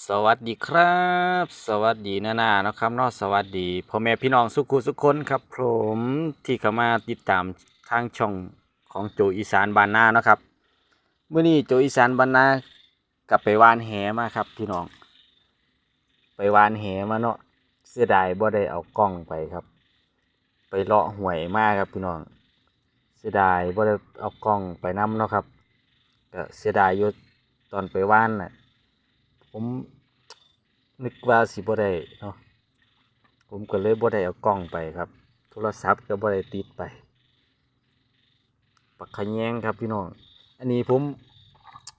สวัสดีครับ สวัสดีนานานะครับนาะสวัสดีพ่อแม่พี่น้องสุขุสุขคนครับผมที่เข้ามาติดตามทางช่องของโจอีสานบานนาเนาะครับเมื่อนี้โจอีสานบานนากลับไปวานแหมาครับพี่น้อง ไปวานแหมาเนาะเสียดายบ่ได้เอากล้องไปครับ ไปเลาะหวยมากครับพี่น้อง เสียดายบ่ได้เอากล้องไปนํเนาะครับก็เสียดายอยู่ตอนไปวานน่ะ ผมนึกว่าสิบ่ได้เนาะผมก็เลยบ่ได้เอากล้องไปครับ โทรศัพท์ก็บ่ได้ติดไปปักขแยงครับพี่น้อง อันนี้ผม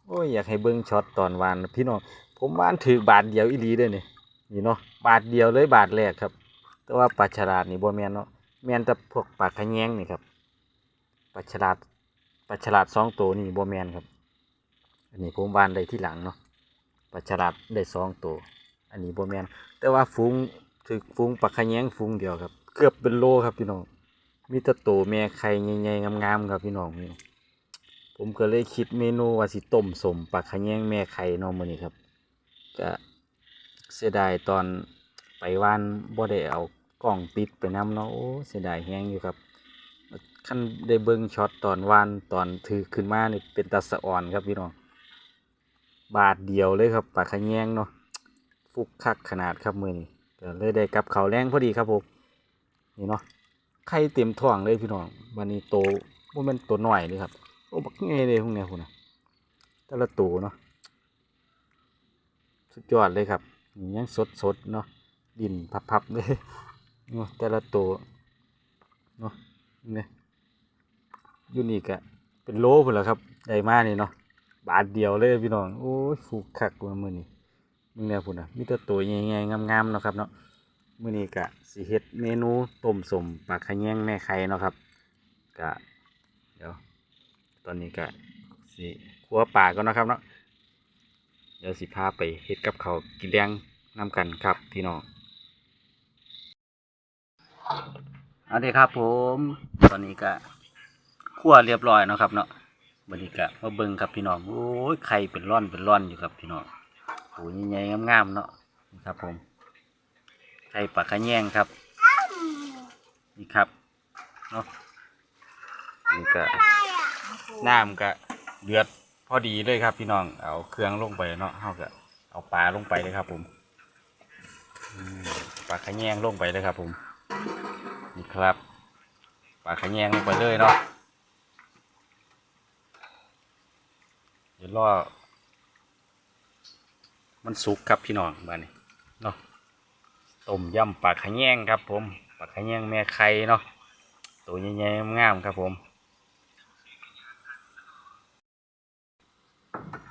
โอ้ยอยากให้เบิ่งช็อตตอนวานพี่น้องผมวานถือบาทเดียวอีหลีเด้อนี่นี่เนาะบาทเดียวเลยบาทแรกครับ แต่ว่าปลาฉลาดนี่บ่แมนเนาะแมนแต่พวกปลาขแยงนี่ครับปลาฉลาดปลาฉลาดสองตัวนี่บ่แมนครับ อันนี้ผมวานได้ที่หลังเนาะ ปลาฉลาดได้สองตัว อันนี้โบแมนแต่ว่าฝูงถือฝูงปลาขยงฝูงเดียวครับ เกือบเป็นโลครับพี่น้อง มีต่โตวแม่ไข่ใหญ่ๆงามๆครับพี่น้องนี่ผมก็เลยคิดเมนูว่าสิต้มสมปลาขยงแม่ไข่นอมือนี้ครับก็เสียดายตอนไปว่านบ่ได้เอากล้องติดไปนํเนาะโอ้เสียดายแฮงอยู่ครับคันได้เบิ่งช็อตตอนว่านตอนถือขึ้นมานี่เป็นตาสะอ่อนครับพี่น้อง บาทเดียวเลยครับปลาขแยงเนาะฟุกคักขนาดครับมือนี้ก็เลยได้กับเขาแรงพอดีครับผมนี่เนาะไข่เต็มท้องเลยพี่น้องวันนี้โตว่ามันตัวหน่อยเลยครับโอ้บักเงยเลยพวกเนี้ยคุณนะแต่ละตัวเนาะสุดยอดเลยครับยังสดสดเนาะดินพับๆเลยเนาะแต่ละตัวเนาะเนี่ยยูนี่กะเป็นโลพุ่นแล้วครับได้มากนี่เนาะ บาทเดียวเลยพี่น้องโอ้ยฟูกคักว่ามื้อนี้มึงแน่พุ่นน่ะมีแต่ตัวใหญ่ๆงามๆเนาะครับเนาะมื้อนี้ก็สิเฮ็ดเมนูต้มสมปลาขะแยงแม่ไข่เนาะครับก็เดี๋ยวตอนนี้ก็สิคั่วปลาก่อนเนาะครับเนาะเดี๋ยวสิพาไปเฮ็ดกับเขากินแดงนํกันครับพี่น้องเอาเด้ครับผม ตอนนี้ก็คั่วเรียบร้อยเนาะครับเนาะ บรรยากาศมาเบิ่งครับพี่น้องโอ้ยไข่เป็นร่อนเป็นร่อนอยู่ครับพี่น้องโอ้ยใหญ่ๆงามๆเนาะนี่ครับผมไข่ปลาขะแยงครับนี่ครับเนาะนี่ก็น้ำก็เดือดพอดีเลยครับพี่น้องเอาเครื่องลงไปเนาะเฮาก็เอาปลาลงไปเลยครับผมอืมปลาขะแยงลงไปเลยครับผมนี่ครับปลาขะแยงลงไปเลยเนาะ ดี๋ยวรอมันสุกครับพี่น้องบ้านนี้เนาะต้มยำปลาขแยงครับ ผมปลาขแยงแม่ไข่เนาะตัวใหญ่ๆงามครับผม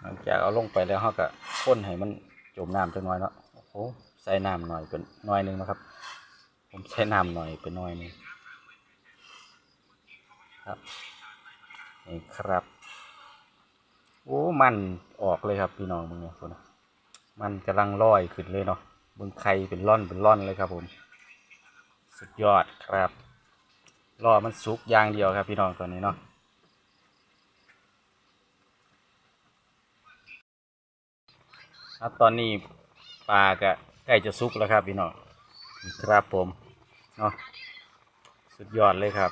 หลังจากเอาลงไปแล้วเขาก็ค้นให้มันจมน้ำจังน้อยเนาะโอ้โหใส่น้ำหน่อยเป็นหน้อยนึงนะครับ ผมใส่น้ำหน่อยเป็นหน้อยนึงครับนี่ครับ โอ้มันออกเลยครับพี่น้องมึงเนี่ยคนมันกำลังลอยขึ้นเลยเนาะมึงไข่เป็นร่อนเป็นร่อนเลยครับผม สุดยอดครับรอมันสุกอย่างเดียวครับพี่น้องตอนนี้เนาะครับตอนนี้ปลาก็ใกล้จะสุกแล้วครับพี่น้องครับผมเนาะสุดยอดเลยครับ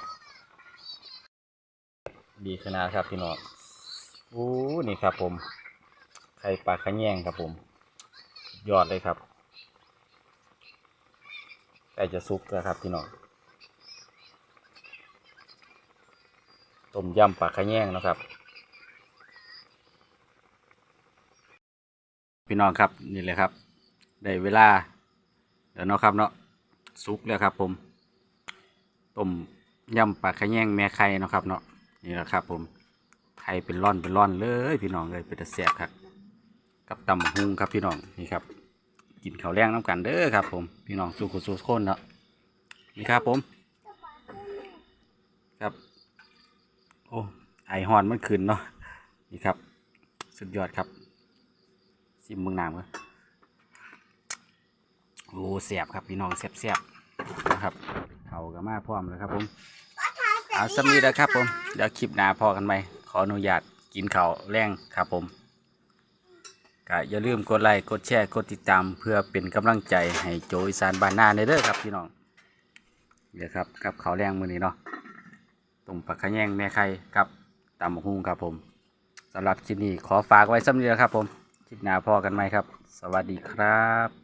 ดีขนาดครับพี่น้อง โอ้นี่ครับผม ไข่ปลาขะแยงครับผม ยอดเลยครับใกล้จะสุกแล้วครับพี่น้อง ต้มยำปลาขะแยงนะครับ พี่น้องครับนี่เลยครับได้เวลาเดี๋ยวเนาะครับเนาะสุกแล้วครับผมต้มยำปลาขะแยงแม่ไข่นะครับเนาะนี่แหละครับผม ไข่เป็นร่อนเป็นร่อนเลยพี่น้องเลยเป็นตะแสบครับ กับตำบักหุงครับพี่น้องนี่ครับ กินข้าวแรงน้ำกันเด้อครับ ผมพี่น้องสู้คนสู้คนเนาะนี่ครับผม ครับ โอ้ไอหอนมันขึ้นเนาะนี่ครับ สุดยอดครับซิมเมืองน้ำครับโอ้เสียบครับพี่น้องเสียบเสียบๆนะครับเขาก็มาพร้อมเลยครับผมเอาสำนีนะครับผมเดี๋ยวคลิปหน้าพอกันไหม ขออนุญาตกินข้าวแรงครับผมก็อย่าลืมกดไลค์กดแชร์กดติดตามเพื่อเป็นกำลังใจให้โจอีสานบ้านนาในเด้อครับพี่น้องเดี๋ยวครับกับข้าวแรงมือนี้เนาะต้มผักขะแยงแม่ไข่กับตำบักหุ่งครับผมสำหรับคลิปนี้ขอฝากไว้สำหรับนี้ครับผมคลิปหน้าพอกันไหมครับ สวัสดีครับ